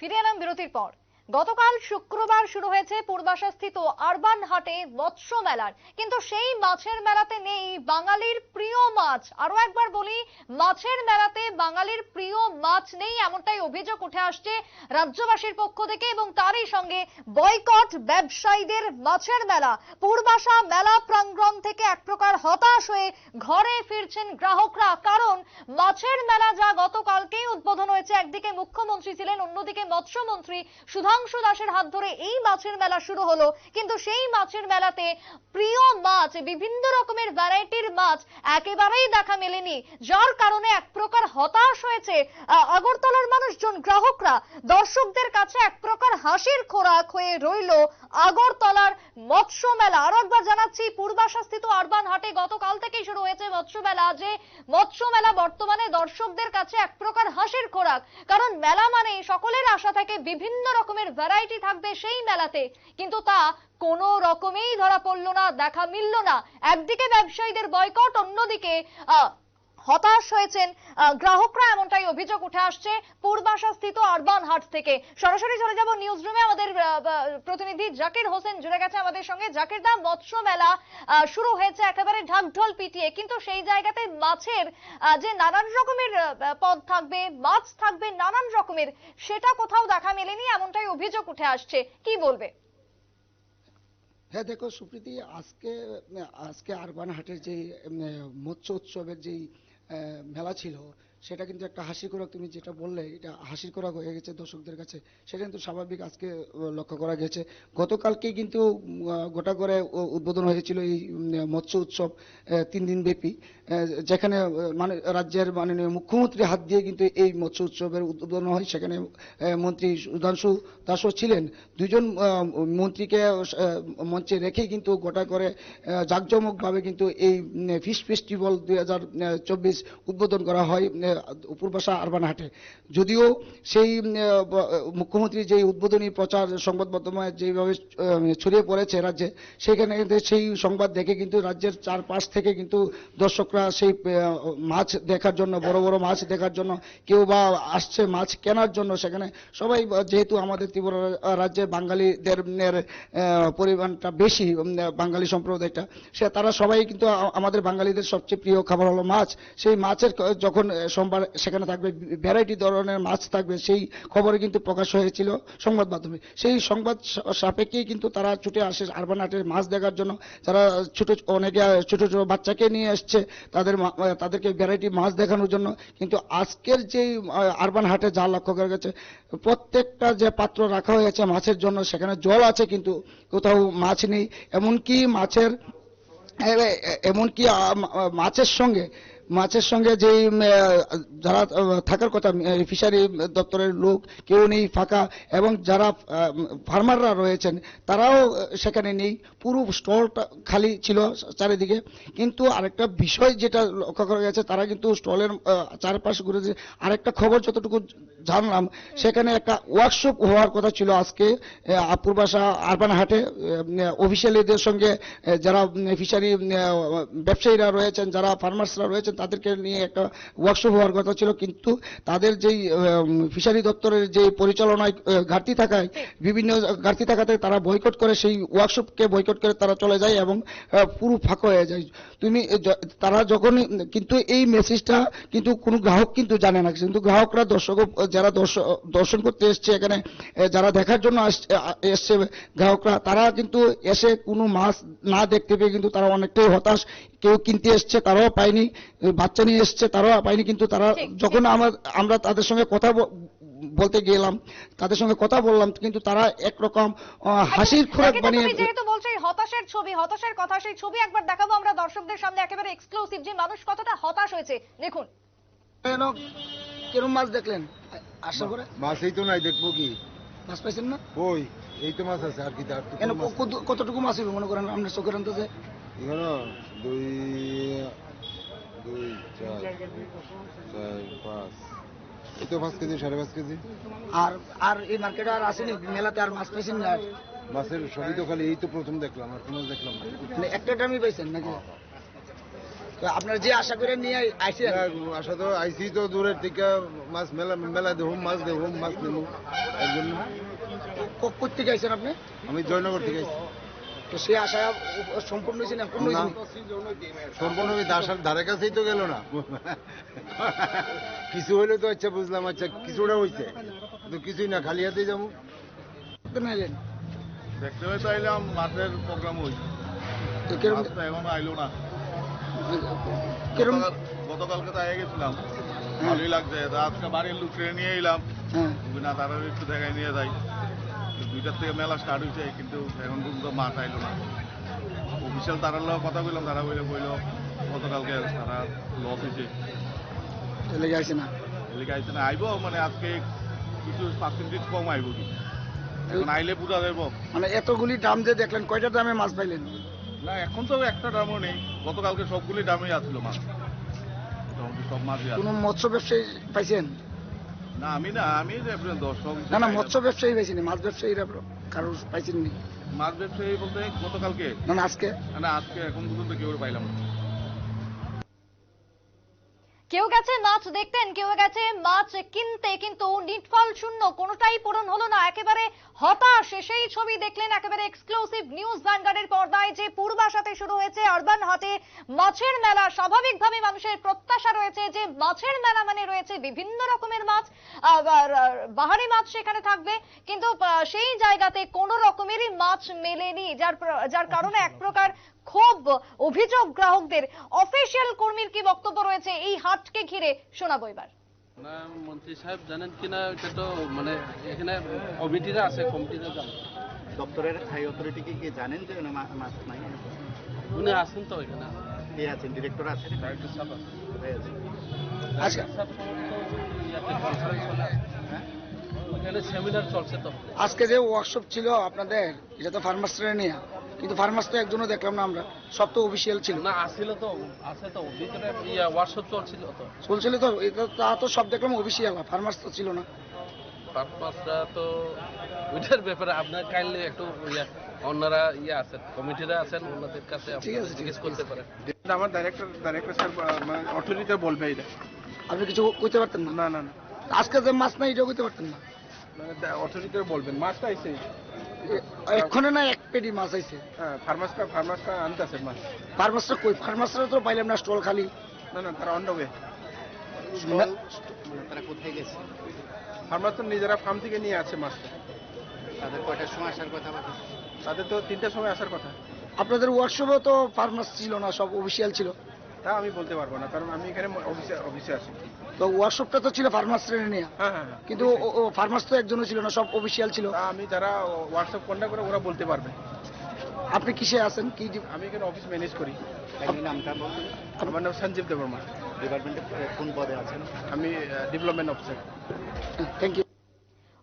ফিরে এলাম বিরতির পর। গতকাল শুক্রবার শুরু হয়েছে পূর্বাশা স্থিত আরবান হাটে মৎস্য মেলার। কিন্তু সেই মাছের মেলাতে নেই বাঙালির প্রিয় মাছ। আরও একবার বলি, মাছের মেলাতে বাঙালির প্রিয় মাছ নেই এমনটাই অভিযোগ উঠে আসছে রাজ্যবাসীর পক্ষ থেকে এবং তারই সঙ্গে বয়কট ব্যবসায়ীদের মাছের মেলা। পূর্বাশা মেলা প্রাঙ্গণ থেকে এক প্রকার হতাশ হয়ে ঘরে ফিরছেন গ্রাহকরা। কারণ মাছের মেলা যা হয়েছে একদিকে মুখ্যমন্ত্রী ছিলেন, অন্যদিকে মৎস্যমন্ত্রী সুধাংশু দাসের হাত ধরে এই মাছের মেলা শুরু হলো। কিন্তু সেই মাছের মেলাতে প্রিয় মাছ, বিভিন্ন রকমের ভ্যারাইটির মাছ একেবারেই দেখা মেলেনি, যার কারণে এক প্রকার হতাশ হয়েছে আগরতলার মানুষজন, গ্রাহকরা। দর্শকদের কাছে এক প্রকার হাসির খোরাক হয়ে রইল আগরতলার মৎস্য মেলা। আরও একবার জানাচ্ছি পূর্বাশা স্থিত আরবান হাটে গতকাল থেকেই শুরু হয়েছে মৎস্য মেলা। যে মৎস্য মেলা বর্তমানে দর্শকদের কাছে এক প্রকার হাসির খোরাক কারণ মেলা মানে সকলের আশা থাকে বিভিন্ন রকমের ভ্যারাইটি থাকবে সেই মেলাতে। কিন্তু তা কোনো রকমেই ধরা পড়ল না, দেখা মিলল না। একদিকে ব্যবসায়ীদের বয়কট অন্যদিকে হতাশ হয়েছেন গ্রাহকরা এমনটাই অভিযোগ উঠে আসছে পূর্বাশা স্থিত আরবান হাট থেকে। সরাসরি চলে যাব নিউজ রুমে আমাদের প্রতিনিধি জাকির হোসেন জুড়ে গেছে আমাদের সঙ্গে। জাকির দা, মৎস্য মেলা শুরু হয়েছে একেবারে ঢাকঢোল পিটিয়ে, কিন্তু সেই জায়গাতে মাছের যে নানান রকমের পদ থাকবে, মাছ থাকবে নানান রকমের, সেটা কোথাও দেখা মেলেনি, এমনটাই অভিযোগ উঠে আসছে। কি বলবে? হ্যাঁ দেখো সুপ্রীতি, আজকে আজকে আরবান হাটের যে মৎস্য উৎসবের যেই মেলা ছিল। সেটা কিন্তু একটা হাসি খোরাক, তুমি যেটা বললে, এটা হাসির খোরাক হয়ে গেছে দর্শকদের কাছে। সেটা কিন্তু স্বাভাবিক আজকে লক্ষ্য করা গেছে। গতকালকে কিন্তু গোটা করে উদ্বোধন হয়েছিল এই মৎস্য উৎসব তিন দিন ব্যাপী। যেখানে মানে রাজ্যের মাননীয় মুখ্যমন্ত্রী হাত দিয়ে কিন্তু এই মৎস্য উৎসবের উদ্বোধন হয়। সেখানে মন্ত্রী সুধাংশু দাসও ছিলেন। দুজন মন্ত্রীকে মঞ্চে রেখে কিন্তু গোটা করে জাঁকজমকভাবে কিন্তু এই ফিশ ফেস্টিভ্যাল দুই হাজার চব্বিশ উদ্বোধন করা হয়। আহ, পূর্বাশা আরবান হাটে। যদিও সেই মুখ্যমন্ত্রী যে উদ্বোধনী প্রচার সংবাদ মাধ্যমে যেভাবে ছড়িয়ে পড়েছে রাজ্যে সেখানে সেই সংবাদ দেখে কিন্তু রাজ্যের চারপাশ থেকে কিন্তু দর্শকরা সেই মাছ দেখার জন্য বড় বড় মাছ দেখার জন্য কেউ বা আসছে মাছ কেনার জন্য সেখানে সবাই যেহেতু আমাদের ত্রিপুরা রাজ্যে বাঙালিদের পরিমাণটা বেশি বাঙালি সম্প্রদায়টা সে তারা সবাই কিন্তু আমাদের বাঙালিদের সবচেয়ে প্রিয় খাবার হলো মাছ। সেই মাছের যখন সোমবার সেখানে থাকবে, ভ্যারাইটি ধরনের মাছ থাকবে, সেই খবরে কিন্তু প্রকাশ হয়েছিল সংবাদ মাধ্যমে। সেই সংবাদ সাপেক্ষেই কিন্তু তারা ছুটে আসে আরবান হাটের মাছ দেখার জন্য। তারা ছোট, অনেকে, ছোট ছোট বাচ্চাকে নিয়ে আসছে তাদের তাদেরকে ভ্যারাইটি মাছ দেখানোর জন্য। কিন্তু আজকের যেই আরবান হাটে যা লক্ষ্য করা গেছে, প্রত্যেকটা যে পাত্র রাখা হয়েছে মাছের জন্য, সেখানে জল আছে কিন্তু কোথাও মাছ নেই। এমনকি মাছের এমনকি মাছের সঙ্গে মাছের সঙ্গে যে যারা থাকার কথা ফিশারি দপ্তরের লোক কেউ নেই ফাঁকা এবং যারা ফার্মাররা রয়েছেন তারাও সেখানে নেই। পুরো স্টলটা খালি ছিল চারিদিকে। কিন্তু আরেকটা বিষয় যেটা লক্ষ্য করা গেছে তারা কিন্তু স্টলের চারপাশে ঘুরে আরেকটা খবর যতটুকু জানলাম সেখানে একটা ওয়ার্কশপ হওয়ার কথা ছিল আজকে আহ, পূর্বাশা আরবান হাটে অফিসিয়ালিদের সঙ্গে যারা ফিশারি ব্যবসায়ীরা রয়েছেন যারা ফার্মার্সরা রয়েছেন তাদেরকে নিয়ে একটা ওয়ার্কশপ হওয়ার কথা ছিল, কিন্তু তাদের যেই ফিশারি দপ্তরের যে পরিচালনায় ঘাটতি থাকায়, বিভিন্ন ঘাটতি থাকাতে তারা বয়কট করে, সেই ওয়ার্কশপকে বয়কট করে তারা চলে যায় এবং পুরো ফাঁকা হয়ে যায়। তুমি তারা যখন, কিন্তু এই মেসেজটা কিন্তু কোনো গ্রাহক কিন্তু জানে না। কিন্তু গ্রাহকরা দর্শক যারা দর্শ- দর্শন করতে এসছে এখানে যারা দেখার জন্য এসছে, গ্রাহকরা, তারা কিন্তু এসে কোনো মাছ না দেখতে পেয়ে কিন্তু তারা অনেকটাই হতাশ কেউ কিনতে এসছে তারাও পায়নি বাচ্চা নিয়ে এসছে তারাও পায়নি কিন্তু তারা। যখন আমার আমরা তাদের সঙ্গে কথা বলতে গেলাম তাদের সঙ্গে কথা বললাম কিন্তু তারা একরকম হাসির খোরাক বানিয়ে যেহেতু বলছো হতাশের ছবি হতাশের কথা সেই ছবি একবার দেখাবো আমরা দর্শকদের সামনে একেবারে এক্সক্লুসিভ যে মানুষ কতটা হতাশ হয়েছে। দেখুন। কেন? কিরম মাছ দেখলেন? আশা করে? মাছই তো নাই দেখব কি? মাছ পাইছেন না? ওই এই তো মাছ আছে আর কি কতটুকু মাছ মনে করেন আপনার চোখের আন্দাজে এখানে দুই দুই চার চার পাঁচ। এই তো পাঁচ কেজি সাড়ে পাঁচ কেজি। আর আর এই মার্কেটে আর আসেনি মেলাতে আর মাছ না মাছের সবই তো খালি এই তো প্রথম দেখলাম আর কোনো দেখলাম না। মানে একটা টাইমই পাইছেন নাকি? আপনারা যে আশা করে নিয়ে আইছেন আসা তো আইসি তো দূরের থেকে মাছ মেলা মেলা দেবো মাছ দেবো মাছ নেব এর জন্য কোথেকে আইছেন আপনি? আমি জয়নগর থেকে আইছি। তো সে আশা সম্পূর্ণ হয়েছে না? পূর্ণ হয়েছে সম্পূর্ণ দাসার ধারে কাছেই তো গেল না। কিছু হইলে তো আচ্ছা বুঝলাম আচ্ছা কিছুটা হইছে। কিন্তু কিছুই না খালি হাতেই যাব। নাইলেন দেখতে হয়ে চাইলাম মাছের প্রোগ্রাম তো কিরম এখন আইলো না। গতকালকে তো আগে গেছিলাম। ভালোই লাগছে তা আজকে বাড়ির লোককে নিয়ে এলাম। হ্যাঁ। না তারা একটু দেখায় নিয়ে যাই। তো দুইটার থেকে মেলা স্টার্ট হয়েছে কিন্তু এখন পর্যন্ত মাছ আইলো না। অফিসিয়াল তারার লোক কথা বললাম তারা বলে কইলো গতকালকে তারা লস হয়েছে লেগে আইছে না। আইসে না আইবো মানে আজকে কিছু পার্সেন্টেজ কম আইবো কি? এখন আইলে পুরা যাব মানে এতগুলি দাম যে দেখলেন কয়টা দামে মাছ পাইলেন? না এখন তো একটা দামও নেই। গতকালকে সবগুলি দামই আসছিল মাছ। মোটামুটি সব মাছই আছে কোনো মৎস্য ব্যবসায়ী পাইছেন? না আমি না আমি দর্শক না না মৎস্য ব্যবসায়ী পাইছিনি মাছ ব্যবসায়ীরা কারোর পাইছেন। নি মাছ ব্যবসায়ী বলতে গতকালকে? না না আজকে। না আজকে এখন পর্যন্ত কেউ পাইলাম না। কেউ গেছে মাছ দেখতেন, কেউ গেছে মাছ কিনতে, কিন্তু নিটফল শূন্য, কোনোটাই পূরণ হলো না। একেবারে হতাশ সেই ছবি দেখলেন একেবারে এক্সক্লুসিভ নিউজ ভ্যানগার্ডের পর্দায় যে পূর্বাশাতে শুরু হয়েছে আরবান হাটে মাছের মেলা। স্বাভাবিকভাবে মানুষের প্রত্যাশা রয়েছে যে মাছের মেলা মানে রয়েছে বিভিন্ন রকমের মাছ বাহারি মাছ সেখানে থাকবে। কিন্তু সেই জায়গাতে কোনো রকমেরই মাছ মেলেনি, যার যার কারণে এক প্রকার খুব অভিযোগ গ্রাহকদের। অফিসিয়াল কর্মীর কি বক্তব্য রয়েছে? এই হাটকে ঘিরে শোনাবো এবার। মন্ত্রী সাহেব জানেন কিনা এটা তো মানে এখানে কমিটিরা আছে কমিটিরা জানেন দপ্তরের হাই অথরিটি কি কি জানেন যে ওখানে মা- মাছ নাই উনি আছেন তো এখানে। কে আছেন? ডিরেক্টর আছেন? ডাইরেক্টর সাহেব। আচ্ছা আছে। হ্যাঁ ওখানে সেমিনার চলছে তো। আজকে যে ওয়ার্কশপ ছিল আপনাদের এটা তো ফার্মাসরা নিয়ে। কিন্তু ফার্মাস তো একজনও দেখলাম না আমরা সব তো অফিসিয়াল ছিল। না আসছিল তো আছে তো ভিতরে ইয়া ওয়ার্কশপ চলছিল তো। চলছিল তো এটা তা তো সব দেখলাম অফিসিয়াল ফার্মাস তো ছিল না। পারপাসটা তো ওইটার ব্যাপারে আপনার কাইন্ডলি একটু অন্যরা ইয়ে আছেন কমিটিরা আছেন ওনাদের কাছে ঠিক আছে, জিজ্ঞেস করতে পারেন। আমার ডাইরেক্টর ডাইরেক্টর স্যার মানে অথরিটি বলবে এটা আপনি কিছু কইতে পারতেন না? না না না। আজকে যে মাছ নাই এটাও কইতে পারতেন না। মানে অথরিটি বলবেন মাছটা আইছে। এক্ষণে না এক পেটি মাছ আইছে হ্যাঁ ফার্মাসটা ফার্মাসটা আনতেছে মাছ। ফার্মাসরা কই? ফার্মাসরা তো পাইলাম না স্টল খালি। না না তারা অন ওয়ে মানে তারা কোথায় গেছে? ফার্মাস তো নিজেরা ফার্ম থেকে নিয়ে আছে মাছটা। তাদের কয়টার সময় আসার কথা তাদের তো তিনটার সময় আসার কথা। আপনাদের ওয়ার্কশপে তো ফার্মাস ছিল না সব অফিসিয়াল ছিল। তা আমি বলতে পারব না কারণ আমি এখানে অফিসে অফিসে আছি। তো ওয়ার্কশপটা তো ছিল ফার্মাসরা নিয়ে। হ্যাঁ হ্যাঁ হ্যাঁ। কিন্তু ফার্মাস তো একজনও ছিল না সব অফিসিয়াল ছিল। আমি যারা হোয়াটসঅ্যাপ কন্ট্যাক্ট করে ওরা বলতে পারবে। আপনি কিসে আছেন? কি আমি এখানে অফিস ম্যানেজ করি। আপনি নামটা বলুন আমার নাম সঞ্জীব দেবর্মা ডিপার্টমেন্টে কোন পদে আছেন? আমি development officer thank you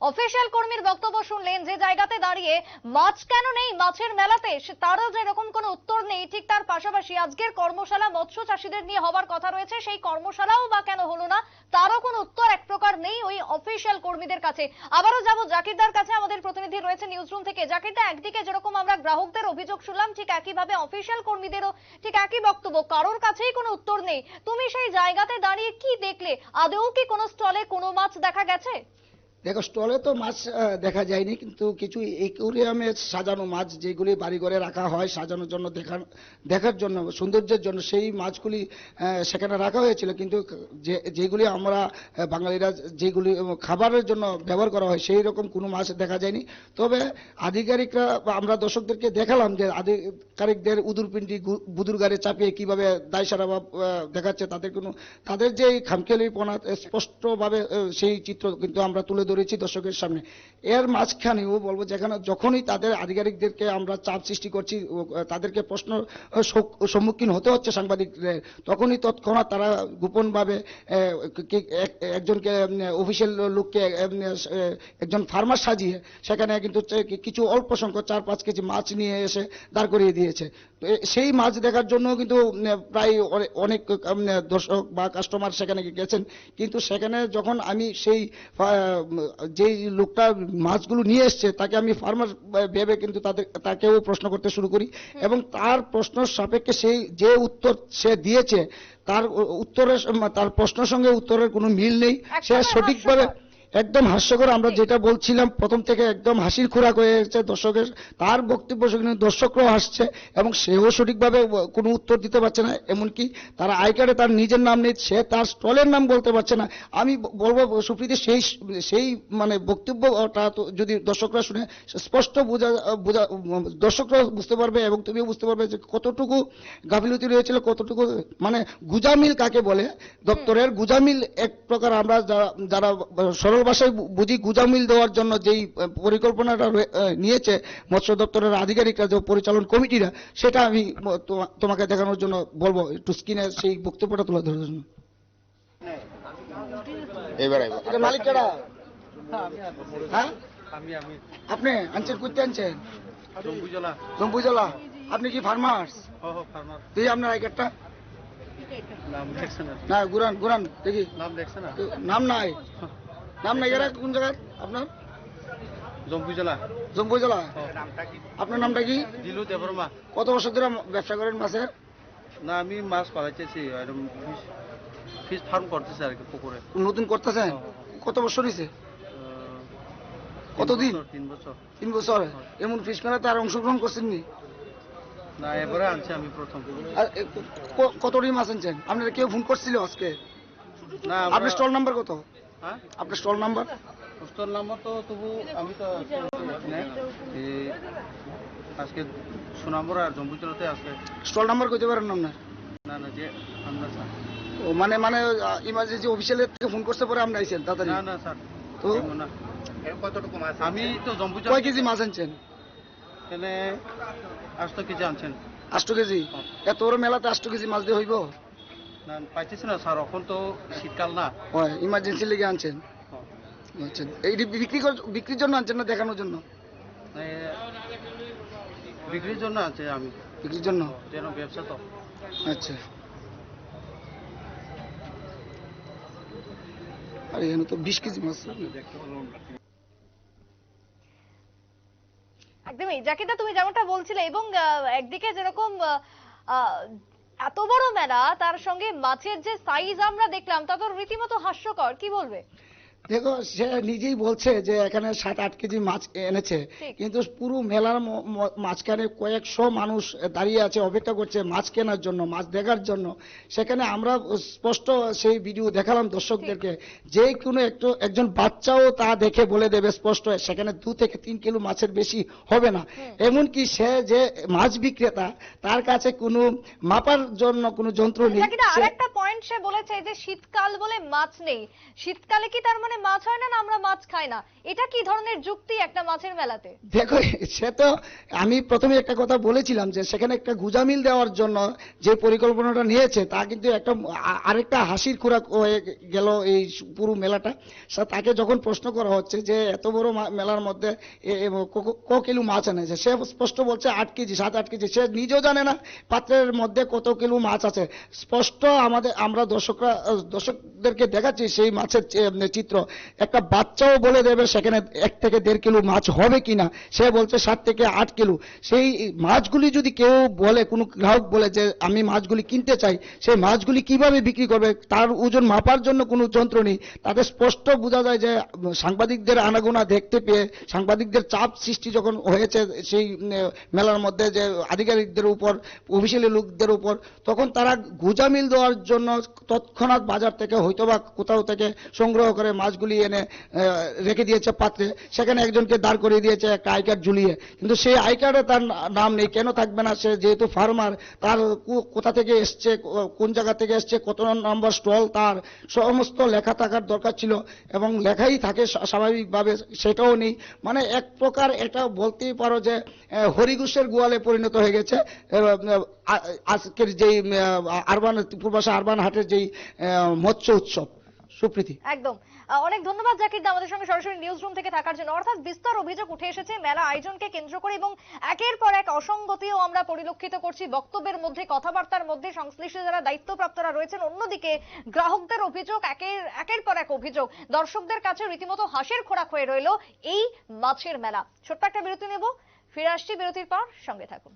official কর্মীর বক্তব্য শুনলেন, যে জায়গাতে দাঁড়িয়ে মাছ কেন নেই, মাছের মেলাতে তারও যে এরকম কোনো উত্তর নেই, ঠিক তার পাশাপাশি আজকের কর্মশালা মৎস্য চাষীদের নিয়ে হবার কথা রয়েছে, সেই কর্মশালাও বা কেন হলো না, তারও কোনো উত্তর এক প্রকার নেই ওই অফিসিয়াল কর্মীদের কাছে। আবারও যাব জাকিরদার কাছে, আমাদের প্রতিনিধি রয়েছে নিউজ রুম থেকে। জাকিরদা, একদিকে যেরকম আমরা গ্রাহকদের অভিযোগ শুনলাম, ঠিক একইভাবে অফিসিয়াল কর্মীদেরও ঠিক একই বক্তব্য, কারোর কাছেই কোনো উত্তর নেই। তুমি সেই জায়গাতে দাঁড়িয়ে কি দেখলে? আদৌ কি কোনো স্টলে কোনো মাছ দেখা গেছে? দেখো স্টলে তো মাছ দেখা যায়নি কিন্তু কিছু একুরিয়ামে সাজানো মাছ যেগুলি বাড়িঘরে রাখা হয় সাজানোর জন্য দেখার দেখার জন্য সৌন্দর্যের জন্য সেই মাছগুলি সেখানে রাখা হয়েছিল। কিন্তু যে যেগুলি আমরা বাঙালিরা যেগুলি খাবারের জন্য ব্যবহার করা হয় সেই রকম কোনো মাছ দেখা যায়নি। তবে আধিকারিকরা আমরা দর্শকদেরকে দেখালাম যে আধিকারিকদের উদুরপিন্ডি গু- বুদুর গাড়ি চাপিয়ে কীভাবে দায় সারা ভাব, দেখাচ্ছে তাদের কোনো তাদের যে এই খামখেয়ালিপনা স্পষ্টভাবে সেই চিত্র কিন্তু আমরা তুলে ধরেছি দর্শকের সামনে। এর মাঝখানেও বলব যেখানে যখনই তাদের আধিকারিকদেরকে আমরা চাপ সৃষ্টি করছি তাদেরকে প্রশ্ন সম্মুখীন হতে হচ্ছে সাংবাদিকদের, তখনই তৎক্ষণাৎ তারা গোপনভাবে একজনকে অফিসিয়াল লোককে একজন ফার্মার সাজিয়ে সেখানে কিন্তু কিছু অল্প সংখ্যক চার পাঁচ কেজি মাছ নিয়ে এসে দাঁড় করিয়ে দিয়েছে। সেই মাছ দেখার জন্য কিন্তু প্রায় অনেক দর্শক বা কাস্টমার সেখানে গেছেন। কিন্তু সেখানে যখন আমি সেই যেই লোকটা মাছগুলো নিয়ে এসছে তাকে আমি ফার্মার ভেবে কিন্তু তাদের তাকেও প্রশ্ন করতে শুরু করি। এবং তার প্রশ্ন সাপেক্ষে সেই যে উত্তর সে দিয়েছে তার উত্তরের তার প্রশ্নের সঙ্গে উত্তরের কোনো মিল নেই। সে সঠিকভাবে। একদম হাস্যকর। আমরা যেটা বলছিলাম প্রথম থেকে একদম হাসির খোরাক হয়ে গেছে দর্শকের। তার বক্তব্য শুনে দর্শকরাও হাসছে এবং সেও সঠিকভাবে কোনো উত্তর দিতে পারছে না এমনকি তার আই কার্ডে তার নিজের নাম নেই সে তার স্টলের নাম বলতে পারছে না। আমি বলব সুপ্রীতি সেই সেই মানে বক্তব্যটা তো যদি দর্শকরা শুনে স্পষ্ট বোঝা বোঝা দর্শকরা বুঝতে পারবে এবং তুমিও বুঝতে পারবে যে কতটুকু গাফিলতি রয়েছিল কতটুকু মানে গুজামিল কাকে বলে? দপ্তরের গুজামিল এক প্রকার আমরা যারা যারা সরল ভাষায় বুঝি গুজামিল দেওয়ার জন্য যেই পরিকল্পনাটা নিয়েছে মৎস্য দপ্তরের আধিকারিকরা যে পরিচালন কমিটিরা সেটা আমি তোমাকে দেখানোর জন্য বলব। একটু স্ক্রিনে সেই বক্তব্যটা তুলে ধরার জন্য। এবার আইবো। এটা মালিক কেডা হ্যাঁ? আপনি আনছেন করতে আনছেন? জম্বুজলা আপনি কি ফার্মার্স? দেখি আপনার আই কার্ডটা না গুরান গুরান দেখি। নাম দেখছে না নাম নাই? নাম নাই এরা কোন জায়গায়? আপনার? জম্বুজলা জম্বুজলা আপনার নামটা কি? দিলু দেবরমা কত বছর ধরে ব্যবসা করেন মাছের? না আমি মাছ পালাইতেছি এরকম ফিশ ফিশ ফার্ম করতেছি আর কি পুকুরে। নতুন করতেছেন কত বছর হয়েছে কতদিন? তিন বছর, তিন বছর? এমন ফিস মেলাতে আর অংশগ্রহণ করছেননি? না এবারে আনছি আমি প্রথম। কতটি মাছ আনছেন? আপনারা কেউ ফোন করছিল আজকে? না আপনার স্টল নাম্বার কত? আপনার স্টল নাম্বার? পোস্টার নাম্বার তো তবু আমি তো আজকে সুনামরা আর জম্বুজলাতে আছে স্টল নাম্বার কইতে পারেন না আপনার? না না যে আমরা স্যার। ও মানে মানে ইমার্জেন্সি অফিসিয়ালের থেকে ফোন করতে পরে আপনি আইছেন তাড়াতাড়ি। না না স্যার। তো? কতটুকু মাছ আমি তো জম্বুজলা কয় কেজি মাছ আনছেন? এখানে আটশো কেজি আনছেন। আষ্ট কেজি? এত বড় মেলাতে আষ্ট কেজি মাছ দিয়ে হইব? পাইতেছি না স্যার এখন তো শীতকাল না। হয় ইমার্জেন্সি লেগে আনছেন? আচ্ছা এইটি বিক্রি বিক্রির জন্য আনছেন না দেখানোর জন্য? বিক্রির জন্য আছে আমি। বিক্রির জন্য? যেন ব্যবসা তো। আচ্ছা। আরে এখানে তো বিশ কেজি মাছ একদমই। জাকিদা তুমি যেমনটা বলছিলে এবং একদিকে যেরকম এত বড় মেলা, তার সঙ্গে মাছের যে সাইজ আমরা দেখলাম, তা তো রীতিমতো হাস্যকর। কি বলবে? দেখো সে নিজেই বলছে যে এখানে সাত আট কেজি মাছ এনেছে। কিন্তু পুরো মেলার মাঝখানে কয়েকশো মানুষ দাঁড়িয়ে আছে অপেক্ষা করছে মাছ কেনার জন্য মাছ দেখার জন্য। সেখানে আমরা স্পষ্ট সেই ভিডিও দেখালাম দর্শকদেরকে। যে কোনো একটু একজন বাচ্চাও তা দেখে বলে দেবে স্পষ্ট সেখানে দু থেকে তিন কিলো মাছের বেশি হবে না। এমনকি সে যে মাছ বিক্রেতা তার কাছে কোনো মাপার জন্য কোনো যন্ত্র নেই। আরেকটা পয়েন্ট সে বলেছে যে শীতকাল বলে মাছ নেই। শীতকালে কি তার মানে মাছ হয় না আমরা মাছ খাই না। এটা কি ধরনের যুক্তি একটা মাছের মেলাতে? দেখো, সে তো আমি প্রথমে একটা কথা বলেছিলাম যে সেখানে একটা গুজামিল দেওয়ার জন্য যে পরিকল্পনাটা নিয়েছে, তা কিন্তু একটা আরেকটা হাসির খোরাক হয়ে গেল এই পুরো মেলাটা। তাকে যখন প্রশ্ন করা হচ্ছে যে এত বড় মেলার মধ্যে ক কিলো মাছ এনেছে সে স্পষ্ট বলছে আট কেজি, সাত, আট কেজি, সে নিজেও জানে না পাত্রের মধ্যে কত কিলো মাছ আছে। স্পষ্ট আমাদের, আমরা দর্শকরা, দর্শকদেরকে দেখাচ্ছি সেই মাছের চিত্র। একটা বাচ্চাও বলে দেবে সেখানে এক থেকে দেড় কিলো মাছ হবে কিনা। সে বলছে সাত থেকে আট কিলো। সেই মাছগুলি যদি কেউ বলে, কোনো গ্রাহক বলে যে, আমি মাছগুলি কিনতে চাই সেই মাছগুলি কীভাবে বিক্রি করবে? তার ওজন মাপার জন্য কোনো যন্ত্র নেই। তাদের স্পষ্ট বোঝা যায় যে, সাংবাদিকদের আনাগোনা দেখতে পেয়ে, সাংবাদিকদের চাপ সৃষ্টি যখন হয়েছে সেই মেলার মধ্যে যে আধিকারিকদের উপর অফিসিয়ালি লোকদের উপর, তখন তারা গুজামিল দেওয়ার জন্য তৎক্ষণাৎ বাজার থেকে হয়তো বা কোথাও থেকে সংগ্রহ করে মাছগুলি এনে রেখে দিয়েছে পাত্রে। সেখানে একজনকে দাঁড় করিয়ে দিয়েছে একটা আই কার্ড ঝুলিয়ে। কিন্তু সেই আই কার্ডে তার নাম নেই, কেন থাকবে না সে? যেহেতু ফার্মার, তার কোথা থেকে এসছে কোন জায়গা থেকে এসছে, কত নম্বর স্টল তার, সমস্ত লেখা থাকার দরকার ছিল। এবং লেখাই থাকে স্বাভাবিকভাবে, সেটাও নেই। মানে এক প্রকার এটা বলতেই পারো যে হরিঘোষের গোয়ালে পরিণত হয়ে গেছে। আজকের যেই আরবান, পূর্বাশা আরবান হাটের যেই মৎস্য উৎসব। সুপ্রীতি। একদম। অনেক ধন্যবাদ জাকির দা আমাদের সঙ্গে সরাসরি নিউজ রুম থেকে থাকার জন্য। অর্থাৎ বিস্তর অভিযোগ উঠে এসেছে মেলা আয়োজনকে কেন্দ্র করে এবং একের পর এক অসঙ্গতিও আমরা পরিলক্ষিত করছি। বক্তব্যের মধ্যে, কথাবার্তার মধ্যে সংশ্লিষ্ট যারা দায়িত্বপ্রাপ্তরা রয়েছেন, অন্যদিকে গ্রাহকদের অভিযোগ, একের একের পর এক অভিযোগ। দর্শকদের কাছে রীতিমতো হাসির খোরাক হয়ে রইল এই মাছের মেলা। ছোট্ট একটা বিরতি নেব। ফিরে আসছি বিরতির পর, সঙ্গে থাকুন।